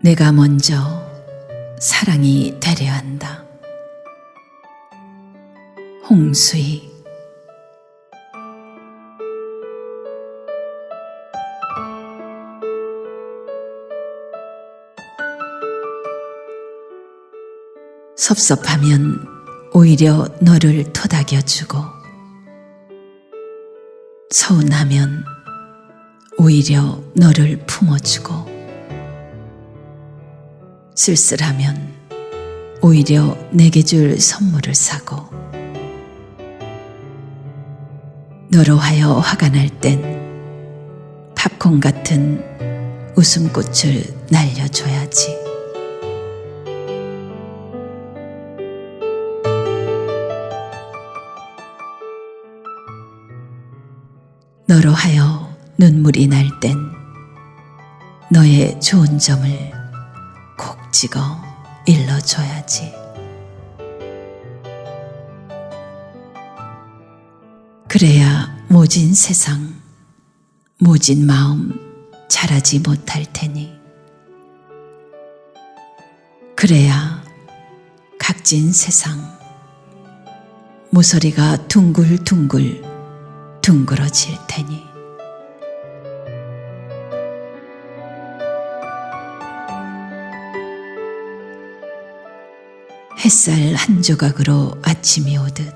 내가 먼저 사랑이 되려 한다. 홍수희 섭섭하면 오히려 너를 토닥여주고 서운하면 오히려 너를 품어주고 쓸쓸하면 오히려 내게 줄 선물을 사고 너로 하여 화가 날 땐 팝콘 같은 웃음꽃을 날려줘야지. 너로 하여 눈물이 날 땐 너의 좋은 점을 콕 찍어 일러줘야지. 그래야 모진 세상, 모진 마음 잘하지 못할 테니. 그래야 각진 세상, 모서리가 둥글둥글 둥그러질 테니. 햇살 한 조각으로 아침이 오듯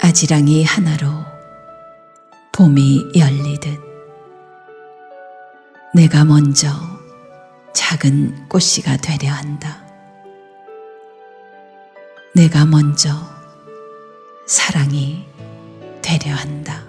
아지랑이 하나로 봄이 열리듯 내가 먼저 작은 꽃씨가 되려 한다. 내가 먼저 사랑이 되려 한다.